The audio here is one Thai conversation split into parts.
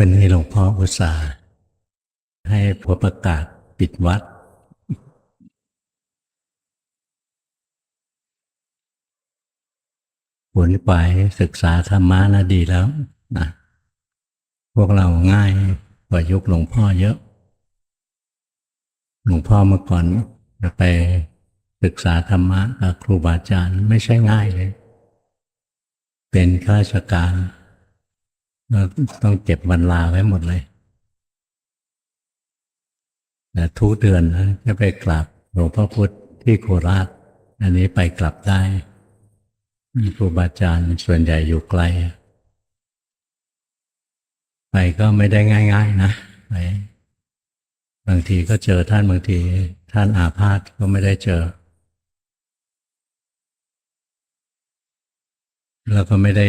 วันนี้หลวงพ่ออุตส่าห์ให้ผัวประกาศปิดวัด ผลไปศึกษาธรรมะนะดีแล้วนะพวกเราง่ายกว่ายุคหลวงพ่อเยอะ หลวงพ่อเมื่อก่อนจะไปศึกษาธรรมะกับครูบาอาจารย์ไม่ใช่ง่ายเลย เป็นข้าราชการ เราต้องเก็บวันลาไว้หมดเลยแต่ทุกเดือนจะไปกราบหลวงพ่อพุธที่โคราช อันนี้ไปกลับได้ครูบาอาจารย์ส่วนใหญ่อยู่ไกล ไปก็ไม่ได้ง่าย ๆ นะไปบางทีก็เจอท่านบางทีท่านอาพาธก็ไม่ได้เจอ แล้วก็ไม่ได้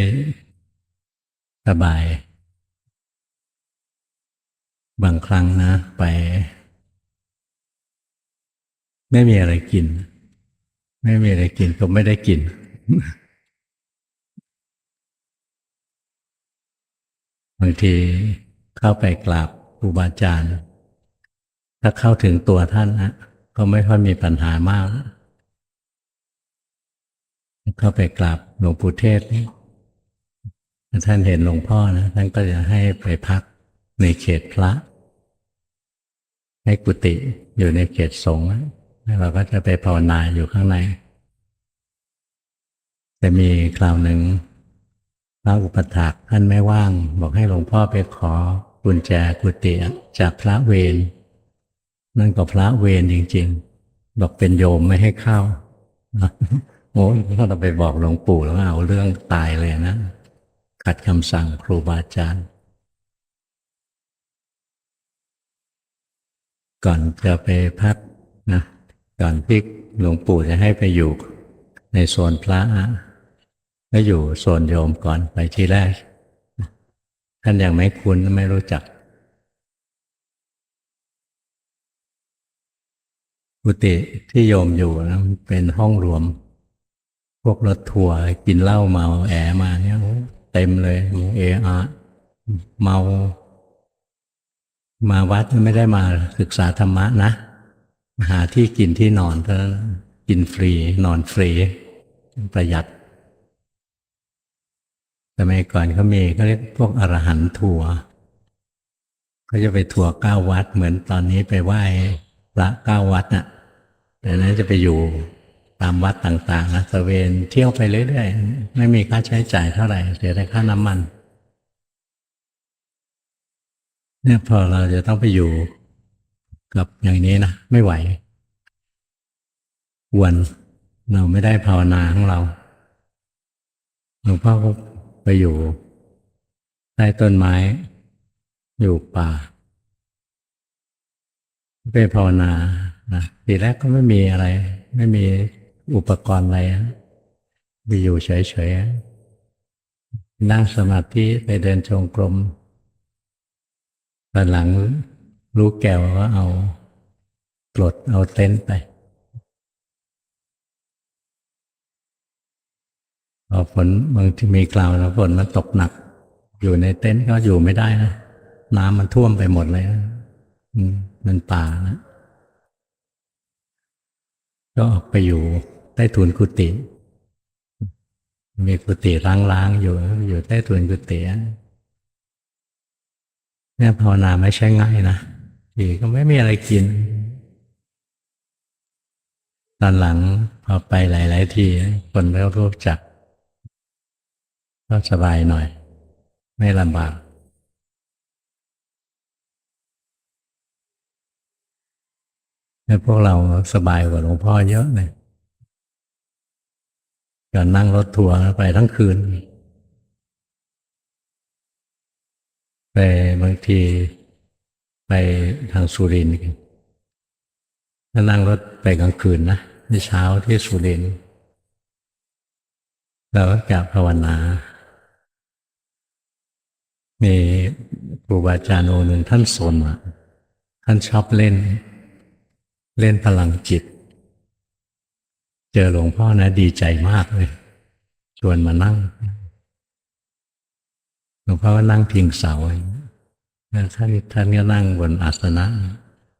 สบาย บางครั้งนะไป ไม่มีอะไรกิน ไม่มีอะไรกินก็ไม่ได้กิน บางทีเข้าไปกราบครูบาอาจารย์ ถ้าเข้าถึงตัวท่านนะก็ไม่ค่อยมีปัญหามาก เข้าไปกราบหลวงปู่เทศนี่ ท่านเห็นหลวงพ่อนะท่านก็จะให้ไปพักในเขตพระ ให้กุฏิอยู่ในเขตสงฆ์แล้วเราก็จะไปภาวนาอยู่ข้างใน แต่มีคราวหนึ่งพระอุปถากท่านไม่ว่าง บอกให้หลวงพ่อไปขอกุญแจกุฏิจากพระเวรนั่นก็พระเวรจริง ๆ บอกเป็นโยมไม่ให้เข้าโอ้ถ้าเราไปบอกหลวงปู่แล้วเอาเรื่องตายเลยนะ ขัดคำสั่งครูบาอาจารย์ ก่อนจะไปพักนะก่อนที่หลวงปู่จะให้ไปอยู่ในโซนพระก็อยู่โซนโยมก่อนไปที่แรก ท่านยังไม่คุ้นไม่รู้จักกุฏิที่โยมอยู่นะมันเป็นห้องรวม พวกรถทัวร์กินเหล้าเมาแอมาเนี่ย เต็มเลย เออะเมา มาวัดไม่ได้มาศึกษาธรรมะนะ หาที่กินที่นอนเท่านั้นกินฟรี นอนฟรี ประหยัดสมัยก่อนเขามีเขาเรียกพวกอรหันต์ทัวร์เขาจะไปทัวร์เก้าวัดเหมือนตอนนี้ไปไหว้พระเก้าวัดน่ะแต่นั้นจะไปอยู่ ตามวัดต่างๆนะตะเวนเที่ยวไปเรื่อยๆ ไม่มีค่าใช้จ่ายเท่าไหร่ เสียแต่ค่าน้ำมัน เนี่ยพอเราจะต้องไปอยู่กับอย่างนี้นะไม่ไหววนเราไม่ได้ภาวนาของเราหลวงพ่อก็ไปอยู่ใต้ต้นไม้ อยู่ป่าไปภาวนานะทีแรกก็ไม่มีอะไร ไม่มี อุปกรณ์อะไรไปอยู่เฉยๆ นั่งสมาธิไปเดินจงกรมตอนหลังรู้แก้วก็เอาปลดเอาเต็นท์ไปพอฝนบางที่มีกล่าวนะฝนมันตกหนัก อยู่ในเต็นท์ก็อยู่ไม่ได้นะน้ำมันท่วมไปหมดเลยนะมันป่านะก็ออกไปอยู่ ต้ถุนกุฏิมีกุฏิล้างๆอยู่ อยู่ใต้ถุนกุฏิเนี่ยภาวนาไม่ใช่ง่ายนะทีก็ไม่มีอะไรกิน ตอนหลังพอไปหลาย ๆ ทีคนเริ่มรู้จัก ก็สบายหน่อย ไม่ลำบากแล้วพวกเราสบายกว่าหลวงพ่อเยอะเลย ก่อนนั่งรถทัวร์ไปทั้งคืน ไปบางทีไปทางสุรินทร์กันแล้วนั่งรถไปกลางคืนนะในเช้าที่สุรินทร์เราก็กราบภาวนา มีครูบาอาจารย์องค์หนึ่งท่านสนอะท่านชอบเล่น เล่นพลังจิต อหลวงพ่อนะ ดีใจมากเลย ชวนมานั่ง หลวงพ่อก็นั่งพิงเสาแล้วท่านท่านก็นั่งบนอาสนะ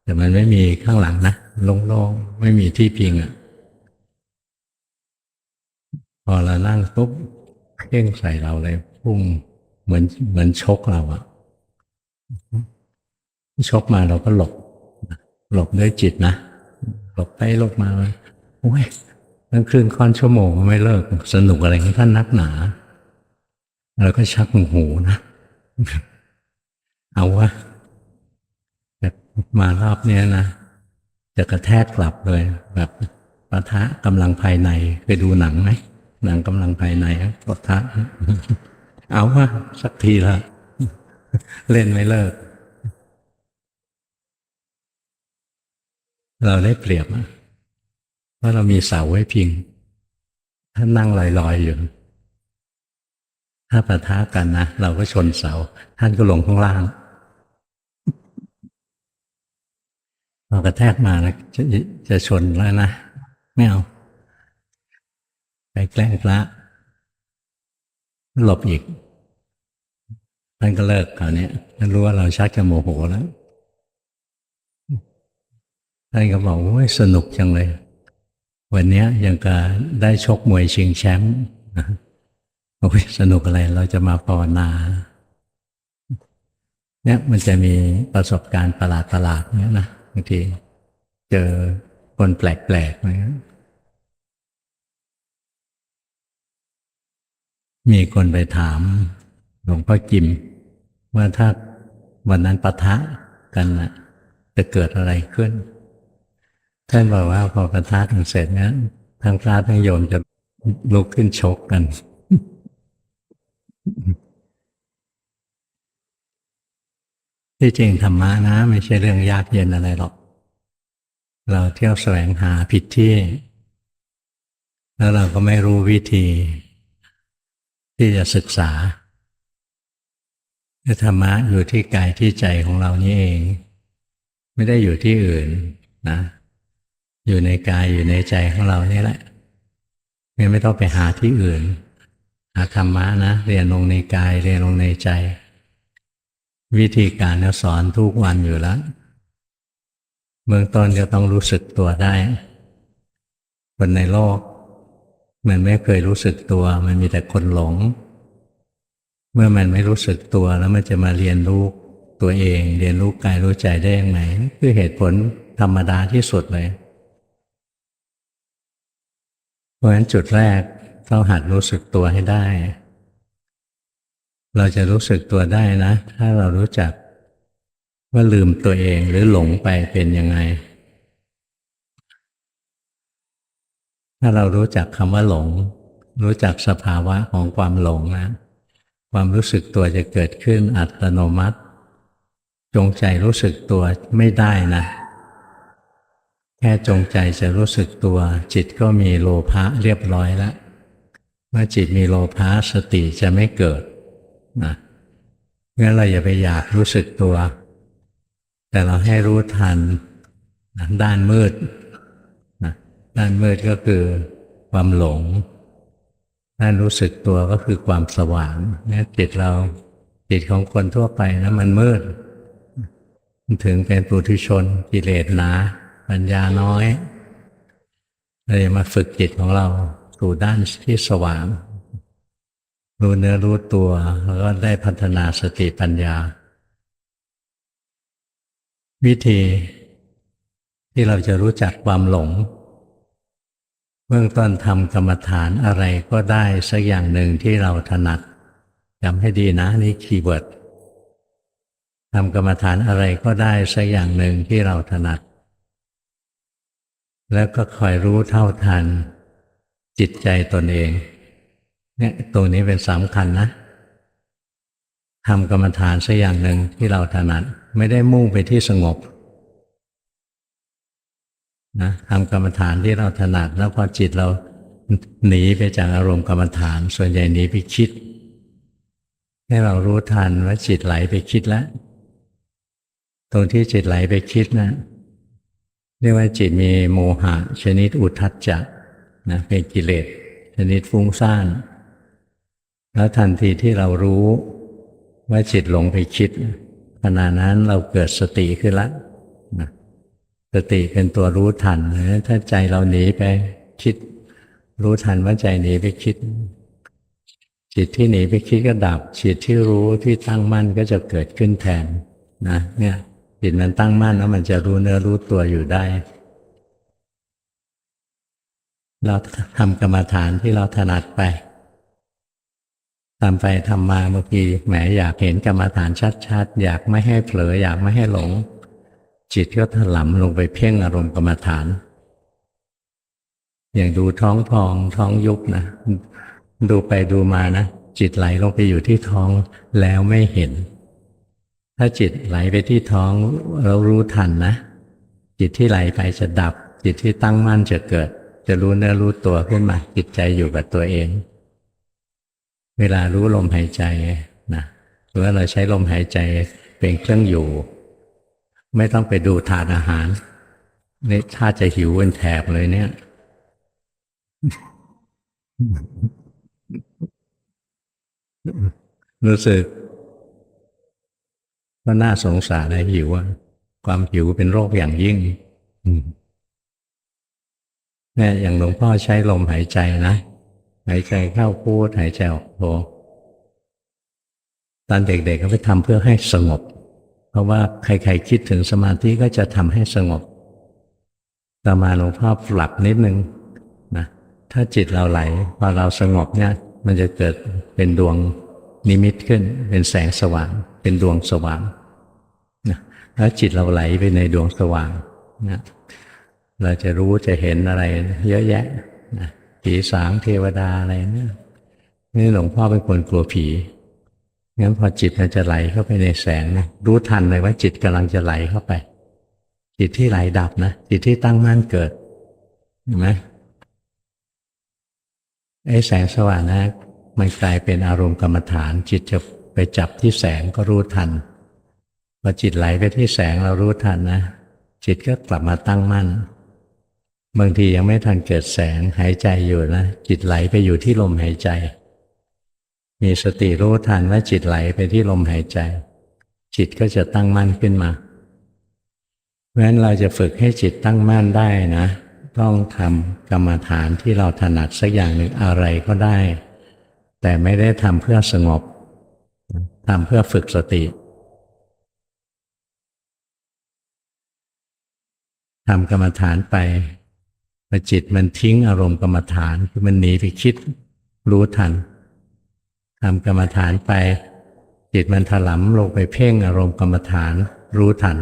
แต่มันไม่มีข้างหลังนะโล่งๆไม่มีที่พิงอะพอเรานั่งปุ๊บเพ่งใส่เราเลยพุ่งเหมือนเหมือนชกเราอะชกมาเราก็หลบ หลบด้วยจิตนะ หลบไปหลบมาโอ้ย ตั้งครึ่งค่อนชั่วโมงไม่เลิก สนุกอะไรของท่านนักหนาเราก็ชักหูนะ เอาวะแบบมารอบเนี้ยนะ จะกระแทกกลับเลย แบบปะทะกำลังภายในเคยดูหนังไหมหนังกำลังภายในปะทะ เอาวะสักทีละเล่นไม่เลิก เราได้เปรียบอะ เพราเรามีเสาไว้พิง ถ้านั่งลอยๆอยู่ ถ้าปะทะกันนะ เราก็ชนเสา ท่านก็ลงข้างล่างเรากระแทกมานะจะจะชนแล้วนะ ไม่เอา ไปแกล้งพระหลบอีกท่านก็เลิกคราวนี้ท่านรู้ว่าเราชักจะโมโหแล้วท่านก็บอกว่าสนุกจังเลย วันนี้ยังกะได้ชกมวยชิงแชมป์โอ้ยสนุกอะไรเราจะมาภาวนาเนี่ยมันจะมีประสบการณ์ประหลาดประหลาดๆเนี่ยนะบางทีเจอคนแปลกๆอะมีคนไปถามหลวงพ่อกิม ว่าถ้าวันนั้นปะทะกันนะจะเกิดอะไรขึ้น ท่านบอกว่าพอปะทะกันเสร็จเนี่ยทั้งพระทั้งโยมจะลุกขึ้นชกกัน ที่จริงธรรมะนะ ไม่ใช่เรื่องยากเย็นอะไรหรอก เราเที่ยวแสวงหาผิดที่ แล้วเราก็ไม่รู้วิธี ที่จะศึกษาธรรมะอยู่ที่กายที่ใจของเรานี่เอง ไม่ได้อยู่ที่อื่นนะ อยู่ในกายอยู่ในใจของเรานี่แหละไม่ต้องไปหาที่อื่น หาธรรมะนะ เรียนลงในกายเรียนลงในใจ วิธีการเราสอนทุกวันอยู่แล้วเบื้องต้นจะต้องรู้สึกตัวได้ คนในโลก มันไม่เคยรู้สึกตัว มันมีแต่คนหลง เมื่อมันไม่รู้สึกตัวแล้วมันจะมาเรียนรู้ตัวเอง เรียนรู้กายรู้ใจได้ยังไงคือเหตุผลธรรมดาที่สุดเลย เพราะฉะนั้นจุดแรกต้องหัดรู้สึกตัวให้ได้ เราจะรู้สึกตัวได้นะ ถ้าเรารู้จักว่าลืมตัวเองหรือหลงไปเป็นยังไง ถ้าเรารู้จักคำว่าหลง รู้จักสภาวะของความหลงนะ ความรู้สึกตัวจะเกิดขึ้นอัตโนมัติ จงใจรู้สึกตัวไม่ได้นะ แค่จงใจจะรู้สึกตัว จิตก็มีโลภะเรียบร้อยแล้วเมื่อจิตมีโลภะสติจะไม่เกิดนะงั้นเราอย่าไปอยากรู้สึกตัว แต่เราให้รู้ทันด้านมืดนะด้านมืดก็คือความหลง ด้านรู้สึกตัวก็คือความสว่างนี่จิตเราจิตของคนทั่วไปนะมันมืด ถึงเป็นปุถุชนกิเลสหนา ปัญญาน้อยเลยมาฝึกจิตของเราสู่ด้านที่สว่าง รู้เนื้อรู้ตัว แล้วก็ได้พัฒนาสติปัญญา วิธีที่เราจะรู้จักความหลง เบื้องต้นทำกรรมฐานอะไรก็ได้สักอย่างหนึ่งที่เราถนัดจำให้ดีนะนี่คีย์เวิร์ดทำกรรมฐานอะไรก็ได้สักอย่างหนึ่งที่เราถนัด แล้วก็คอยรู้เท่าทัน จิตใจตนเอง เนี่ยตรงนี้เป็นสำคัญนะทำกรรมฐานสักอย่างหนึ่งที่เราถนัดไม่ได้มุ่งไปที่สงบนะทำกรรมฐานที่เราถนัดแล้วพอจิตเราหนีไปจากอารมณ์กรรมฐาน ส่วนใหญ่หนีไปคิด ให้เรารู้ทันว่าจิตไหลไปคิดแล้ว ตรงที่จิตไหลไปคิดนะ เรียกว่าจิตมีโมหะ ชนิดอุทัจจะนะเป็นกิเลสชนิดฟุ้งซ่าน แล้วทันทีที่เรารู้ว่าจิตหลงไปคิดขณะนั้นเราเกิดสติขึ้นแล้วนะสติเป็นตัวรู้ทันนะถ้าใจเราหนีไปคิด รู้ทันว่าใจหนีไปคิด จิตที่หนีไปคิดก็ดับ จิตที่รู้ที่ตั้งมั่นก็จะเกิดขึ้นแทนนะเนี่ย จิตมันตั้งมั่นแล้วมันจะรู้เนื้อรู้ตัวอยู่ได้ เราทำกรรมฐานที่เราถนัดไปทำไปทำมาเมื่อกี้แหมอยากเห็นกรรมฐานชัดๆ อยากไม่ให้เผลออยากไม่ให้หลง จิตก็ถลำลงไปเพ่งอารมณ์กรรมฐาน อย่างดูท้องพองท้องยุบนะดูไปดูมานะจิตไหลลงไปอยู่ที่ท้องแล้วไม่เห็น ถ้าจิตไหลไปที่ท้องเรารู้ทันนะ จิตที่ไหลไปจะดับ จิตที่ตั้งมั่นจะเกิด จะรู้เนื้อรู้ตัวขึ้นมา จิตใจอยู่กับตัวเอง เวลารู้ลมหายใจนะหรือว่าเราใช้ลมหายใจเป็นเครื่องอยู่ ไม่ต้องไปดูทานอาหารนี่ถ้าจะหิวเป็นแถบเลยเนี่ยรู้สึก ว่าน่าสงสารนะหิวอะความหิวเป็นโรคอย่างยิ่งเนี่ยอย่างหลวงพ่อใช้ลมหายใจนะ หายใจเข้าพูดหายใจออกโทตอนเด็กๆก็ไปทำเพื่อให้สงบ เพราะว่าใครๆคิดถึงสมาธิก็จะทำให้สงบ ต่อมาหลวงพ่อปรับนิดนึงนะถ้าจิตเราไหลพอเราสงบเนี่ย มันจะเกิดเป็นดวงนิมิตขึ้น เป็นแสงสว่าง เป็นดวงสว่างนะแล้วจิตเราไหลไปในดวงสว่างนะเราจะรู้จะเห็นอะไร เยอะแยะนะผีสางเทวดาอะไรเนี่ยนี่หลวงพ่อเป็นคนกลัวผีงั้นพอจิตมันจะไหลเข้าไปในแสงนะรู้ทันเลยว่าจิตกำลังจะไหลเข้าไป จิตที่ไหลดับนะจิตที่ตั้งมั่นเกิดเห็นไหมไอ้แสงสว่างนะมันกลายเป็นอารมณ์กรรมฐาน จิตจะ ไปจับที่แสงก็รู้ทันพอจิตไหลไปที่แสงเรารู้ทันนะ จิตก็กลับมาตั้งมั่น บางทียังไม่ทันเกิดแสงหายใจอยู่นะ จิตไหลไปอยู่ที่ลมหายใจ มีสติรู้ทันว่าจิตไหลไปที่ลมหายใจ จิตก็จะตั้งมั่นขึ้นมาเพราะฉะนั้นเราจะฝึกให้จิตตั้งมั่นได้นะ ต้องทำกรรมฐานที่เราถนัดสักอย่างหนึ่งอะไรก็ได้ แต่ไม่ได้ทำเพื่อสงบ ทำเพื่อฝึกสติทำกรรมฐานไปพอจิตมันทิ้งอารมณ์กรรมฐานคือมันหนีไปคิดรู้ทันทำกรรมฐานไป จิตมันถลำลงไปเพ่งอารมณ์กรรมฐานรู้ทัน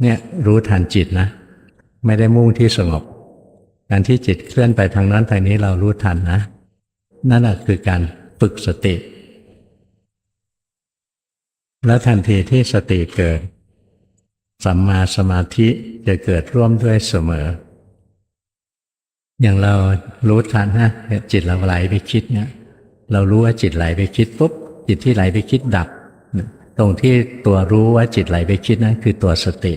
เนี่ยรู้ทันจิตนะ ไม่ได้มุ่งที่สงบ การที่จิตเคลื่อนไปทางนั้นทางนี้เรารู้ทันนะ นั่นแหะคือการฝึกสติ แล้วทันทีที่สติเกิด สัมมาสมาธิจะเกิดร่วมด้วยเสมอ อย่างเรารู้ทันนะจิตเราไหลไปคิดเนี่ยเรารู้ว่าจิตไหลไปคิดปุ๊บจิตที่ไหลไปคิดดับ ตรงที่ตัวรู้ว่าจิตไหลไปคิดนั้นคือตัวสติ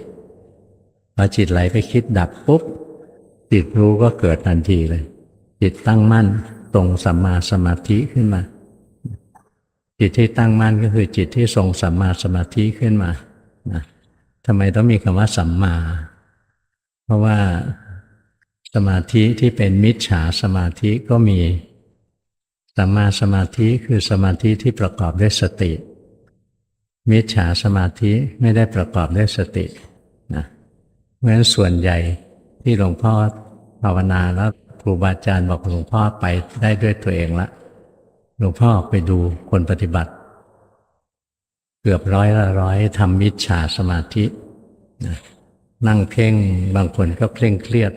พอจิตไหลไปคิดดับปุ๊บจิตรู้ก็เกิดทันทีเลย จิตตั้งมั่นตรงสัมมาสมาธิขึ้นมา จิตที่ตั้งมั่นก็คือจิตที่ทรงสัมมาสมาธิขึ้นมานะทำไมต้องมีคำว่าสัมมา เพราะว่าสมาธิที่เป็นมิจฉาสมาธิก็มี สัมมาสมาธิคือสมาธิที่ประกอบด้วยสติ มิจฉาสมาธิไม่ได้ประกอบด้วยสตินะเพราะฉะนั้นส่วนใหญ่ที่หลวงพ่อภาวนาแล้วครูบาอาจารย์บอกหลวงพ่อไปได้ด้วยตัวเองละ หลวงพ่อไปดูคนปฏิบัติ เกือบร้อยละร้อยทำมิจฉาสมาธินะนั่งเพ่งบางคนก็เคร่งเครียด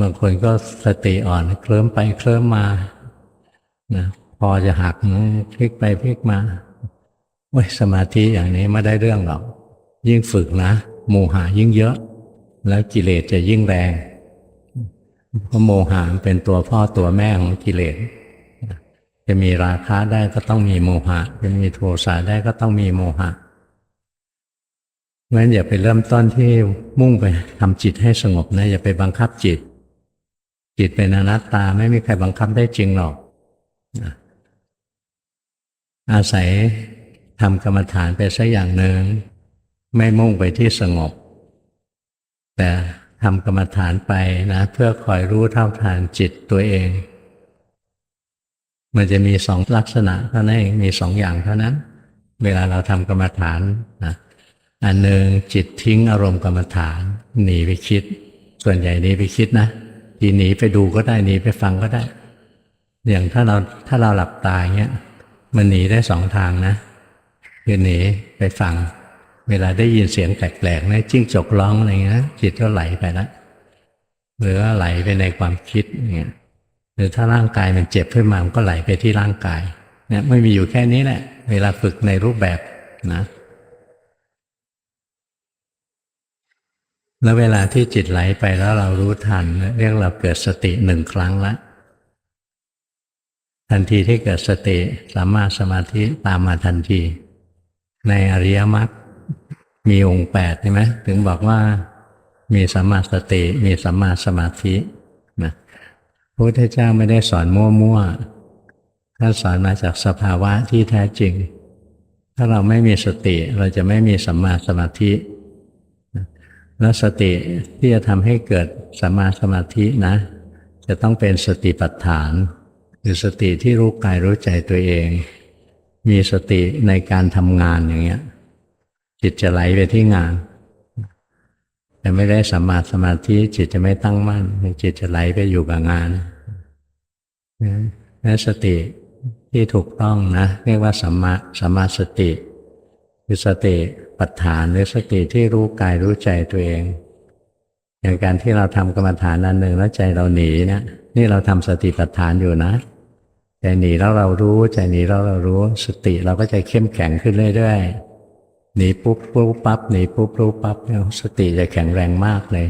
บางคนก็สติอ่อน เคลิ้มไปเคลิ้มมานะพอจะหักนะพลิกไปพลิกมาโอ้ยสมาธิอย่างนี้ไม่ได้เรื่องหรอก ยิ่งฝึกนะโมหะยิ่งเยอะ แล้วกิเลสจะยิ่งแรงเพราะโมหะเป็นตัวพ่อตัวแม่ของกิเลส จะมีราคะได้ก็ต้องมีโมหะ จะมีโทสะได้ก็ต้องมีโมหะเพราะฉะนั้นอย่าไปเริ่มต้นที่มุ่งไปทำจิตให้สงบนะ อย่าไปบังคับจิต จิตเป็นอนัตตาไม่มีใครบังคับได้จริงหรอก อาศัยทำกรรมฐานไปสักอย่างหนึ่งไม่มุ่งไปที่สงบ แต่ทำกรรมฐานไปนะ เพื่อคอยรู้เท่าทานจิตตัวเอง มันจะมีสองลักษณะเท่านั้นเองมีสองอย่างเท่านั้น เวลาเราทำกรรมฐานนะอันหนึ่งจิตทิ้งอารมณ์กรรมฐานหนีไปคิด ส่วนใหญ่หนีไปคิดนะทีหนีไปดูก็ได้หนีไปฟังก็ได้ อย่างถ้าเราถ้าเราหลับตายเงี้ยมันหนีได้สองทางนะคือหนีไปฟัง เวลาได้ยินเสียงแปลกๆนะจิ้งจกร้องอะไรเงี้ยจิตก็ไหลไปแล้วหรือว่าไหลไปในความคิดอย่างเงี้ย หรือถ้าร่างกายมันเจ็บขึ้นมามันก็ไหลไปที่ร่างกายเนี่ยไม่มีอยู่แค่นี้แหละ เวลาฝึกในรูปแบบนะแล้วเวลาที่จิตไหลไปแล้วเรารู้ทัน เรียกเราเกิดสติหนึ่งครั้งละทันทีที่เกิดสติสัมมาสมาธิตามมาทันที ในอริยมรรคมีองค์แปดใช่ไหมถึงบอกว่ามีสัมมาสติมีสัมมาสมาธิ พระพุทธเจ้าไม่ได้สอนมั่วๆท่านสอนมาจากสภาวะที่แท้จริง ถ้าเราไม่มีสติเราจะไม่มีสัมมาสมาธิ แล้วสติที่จะทำให้เกิดสัมมาสมาธินะ จะต้องเป็นสติปัฏฐาน คือสติที่รู้กายรู้ใจตัวเอง มีสติในการทำงานอย่างเงี้ยจิตจะไหลไปที่งาน แต่ไม่ได้สัมมาสมาธิจิตจะไม่ตั้งมั่น จิตจะไหลไปอยู่กับงานนั่สติที่ถูกต้องนะ เรียกว่าสัมมาสัมมาสติคือสติปัฏฐานหรือสติที่รู้กายรู้ใจตัวเอง อย่างการที่เราทำกรรมฐานอันหนึ่งแล้วใจเราหนีเนี่ยนี่เราทำสติปัฏฐานอยู่นะใจหนีแล้วเรารู้ใจหนีแล้วเรารู้สติเราก็จะเข้มแข็งขึ้นเรื่อยๆ หนีปุ๊บรู้ปั๊บหนีปุ๊บรู้ปั๊บเนี่ยสติจะแข็งแรงมากเลย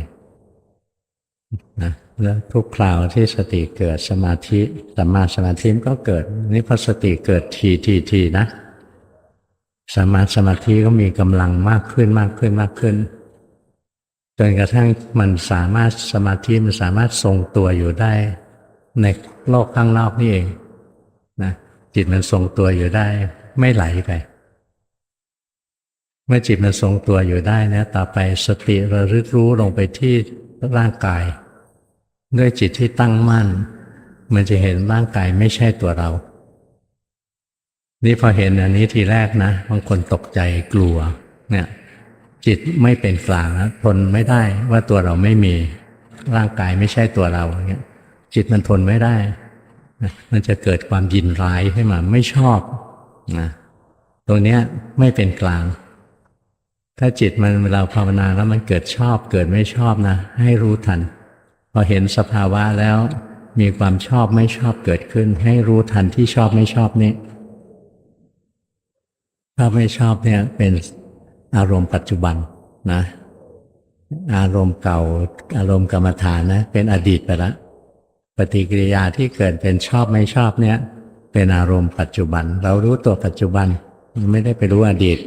นะแล้วทุกคราวที่สติเกิดสมาธิสัมมาสมาธิก็เกิด นี่พอสติเกิดทีทีทีนะสมาสมาธิก็มีกำลังมากขึ้นมากขึ้นมากขึ้นจนกระทั่งมันสามารถสมาธิมันสามารถทรงตัวอยู่ได้ ในโลกข้างนอกนี่เองนะจิตมันทรงตัวอยู่ได้ ไม่ไหลไป เมื่อจิตมันทรงตัวอยู่ได้นะต่อไปสติระลึกรู้ลงไปที่ร่างกาย ด้วยจิตที่ตั้งมั่น มันจะเห็นร่างกายไม่ใช่ตัวเรา นี่พอเห็นอันนี้ทีแรกนะบางคนตกใจกลัวเนี่ยจิตไม่เป็นกลางนะทนไม่ได้ว่าตัวเราไม่มีร่างกายไม่ใช่ตัวเราอย่างเงี้ยจิตมันทนไม่ได้ มันจะเกิดความยินร้ายขึ้นมาไม่ชอบนะตรงเนี้ยไม่เป็นกลาง ถ้าจิตมันเราภาวนาแล้วมันเกิดชอบเกิดไม่ชอบนะ ให้รู้ทัน พอเห็นสภาวะแล้วมีความชอบไม่ชอบเกิดขึ้น ให้รู้ทันที่ชอบไม่ชอบนี่ชอบไม่ชอบเนี่ยเป็นอารมณ์ปัจจุบันนะ อารมณ์เก่า อารมณ์กรรมฐานนะ เป็นอดีตไปแล้วปฏิกิริยาที่เกิดเป็นชอบไม่ชอบเนี่ย เป็นอารมณ์ปัจจุบัน เรารู้ตัวปัจจุบัน ไม่ได้ไปรู้อดีต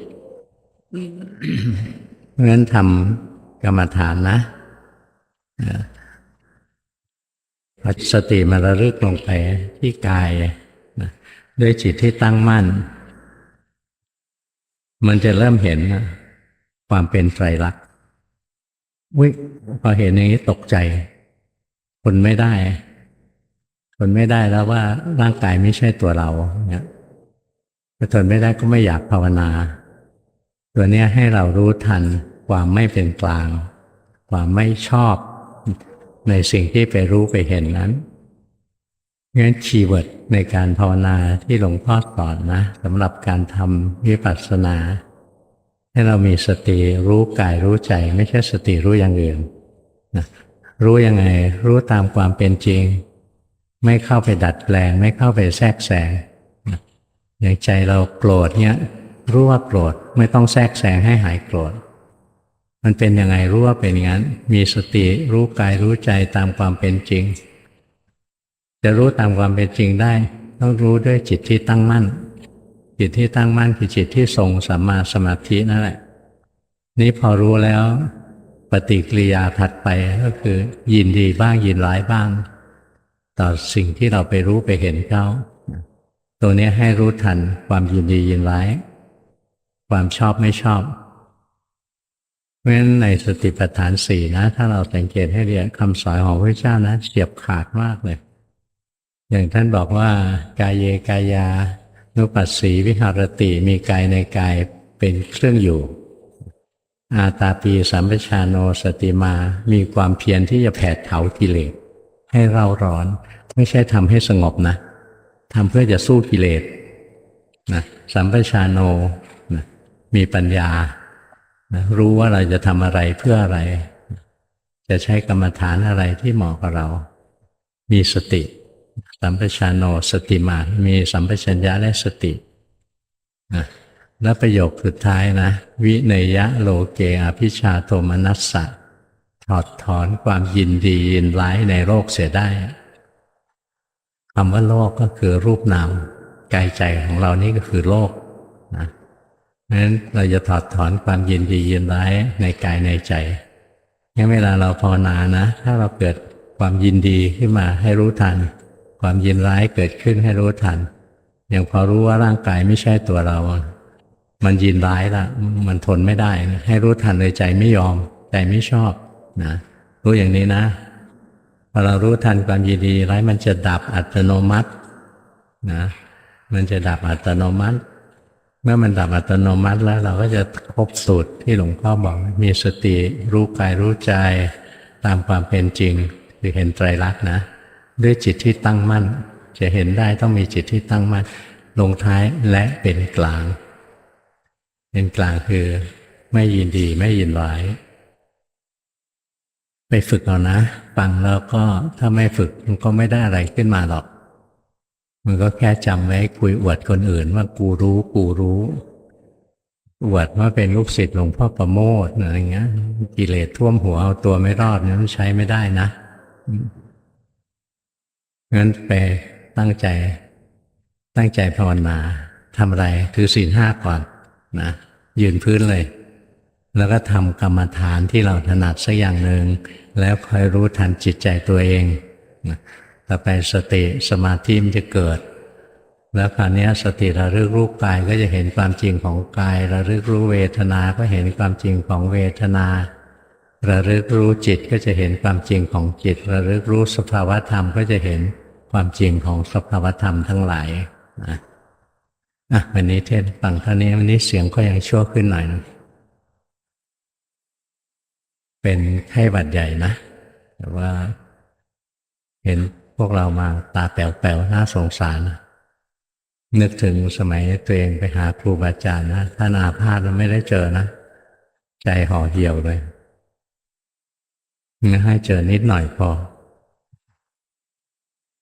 เพราะฉะนั้นทำกรรมฐานนะสติมาระลึกลงไปที่กายนะด้วยจิตที่ตั้งมั่น มันจะเริ่มเห็นความเป็นไตรลักษณ์วิพอเห็นอย่างนี้ตกใจทนไม่ได้ทนไม่ได้แล้วว่าร่างกายไม่ใช่ตัวเราเนี่ยทนไม่ได้ก็ไม่อยากภาวนา ตัวนี้ให้เรารู้ทันความไม่เป็นกลาง ความไม่ชอบในสิ่งที่ไปรู้ไปเห็นนั้นงั้นคีย์เวิร์ดในการภาวนาที่หลวงพ่อสอนนะสำหรับการทำวิปัสสนา ให้เรามีสติรู้กายรู้ใจ ไม่ใช่สติรู้อย่างอื่นนะรู้ยังไงรู้ตามความเป็นจริง ไม่เข้าไปดัดแปลง ไม่เข้าไปแทรกแซงนะอย่างใจเราโกรธเนี้ย รู้ว่าโกรธไม่ต้องแทรกแซงให้หายโกรธ มันเป็นยังไงรู้ว่าเป็นอย่างนั้น มีสติรู้กายรู้ใจตามความเป็นจริง จะรู้ตามความเป็นจริงได้ ต้องรู้ด้วยจิตที่ตั้งมั่น จิตที่ตั้งมั่นคือจิตที่ทรงสัมมาสมาธินั่นแหละ นี้พอรู้แล้วปฏิกิริยาถัดไปก็คือ ยินดีบ้างยินร้ายบ้าง ต่อสิ่งที่เราไปรู้ไปเห็นเขาตัวนี้ให้รู้ทันความยินดียินร้าย ความชอบไม่ชอบเพราะฉะนั้นในสติปัฏฐานสี่นะ ถ้าเราสังเกตให้เรียนคำสอนของพระเจ้านะเฉียบขาดมากเลย อย่างท่านบอกว่ากายเยกายานุปัสสีวิหารติมีกายในกายเป็นเครื่องอยู่ อาตาปีสัมปชานโนสติมา มีความเพียรที่จะแผดเผากิเลสให้เราร้อน ไม่ใช่ทำให้สงบนะทำเพื่อจะสู้กิเลสนะสัมปชานโน มีปัญญานะรู้ว่าเราจะทำอะไรเพื่ออะไร จะใช้กรรมฐานอะไรที่เหมาะกับเรา มีสติ สัมปชานโนสติมา มีสัมปชัญญะและสตินะและประโยคสุดท้ายนะ วิเนยะโลเกอภิชาโทมนัสสะถอดถอนความยินดียินร้ายในโลกเสียได้คำว่าโลกก็คือรูปนามกายใจของเรานี่ก็คือโลกนะเพราะฉะ นั้นเราจะถอดถอนความยินดียินร้ายในกายในใจงั้นเวลาเราภาวนานะ ถ้าเราเกิดความยินดีขึ้นมาให้รู้ทัน ความยินร้ายเกิดขึ้นให้รู้ทัน อย่างพอรู้ว่าร่างกายไม่ใช่ตัวเรา มันยินร้ายละมันทนไม่ได้นะให้รู้ทันเลยใจไม่ยอมใจไม่ชอบนะรู้อย่างนี้นะพอเรารู้ทันความยินดีร้ายมันจะดับอัตโนมัตินะมันจะดับอัตโนมัติ เมื่อมันดับอัตโนมัติแล้วเราก็จะครบสูตรที่หลวงพ่อบอก มีสติรู้กายรู้ใจตามความเป็นจริงคือเห็นไตรลักษณ์นะ ด้วยจิตที่ตั้งมั่น จะเห็นได้ต้องมีจิตที่ตั้งมั่น ลงท้ายและเป็นกลาง เป็นกลางคือไม่ยินดีไม่ยินร้ายไปฝึกเอานะ ฟังแล้วก็ถ้าไม่ฝึกมันก็ไม่ได้อะไรขึ้นมาหรอก มันก็แค่จำไว้คุยอวดคนอื่นว่ากูรู้กูรู้ อวดว่าเป็นลูกศิษย์หลวงพ่อประโมทอะไรเงี้ย กิเลสท่วมหัวเอาตัวไม่รอดเนี่ยมันใช้ไม่ได้นะงั้นไปตั้งใจ ตั้งใจภาวนาทำอะไรถือศีลห้าก่อนนะยืนพื้นเลย แล้วก็ทำกรรมฐานที่เราถนัดสักอย่างหนึ่งแล้วคอยรู้ทันจิตใจตัวเองนะ ต่อไปสติสมาธิมันจะเกิด แล้วคราวนี้สติระลึกรู้กายก็จะเห็นความจริงของกาย ระลึกรู้เวทนา ก็เห็นความจริงของเวทนา ระลึกรู้จิตก็จะเห็นความจริงของจิต ระลึกรู้สภาวธรรมก็จะเห็นความจริงของสภาวธรรมทั้งหลายนะอะวันนี้เทศฟังเท่านี้วันนี้เสียงก็ยังชั่วขึ้นหน่อยนะเป็นไข้หวัดใหญ่นะแต่ว่าเห็น วกเรามาตาแป๋วๆน่าสงสารนึกถึงสมัยตัวเองไปหาครูบาอาจารย์นะท่านอาพาธเราไม่ได้เจอนะ ใจห่อเหี่ยวเลยให้เจอนิดหน่อยพอ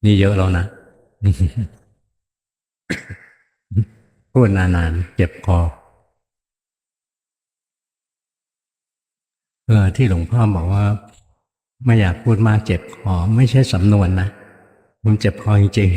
นี่เยอะแล้วนะ พูดนานๆเจ็บคอเออที่หลวงพ่อบอกว่า ไม่อยากพูดมากเจ็บคอไม่ใช่สำนวนนะ มันเจ็บคอจริง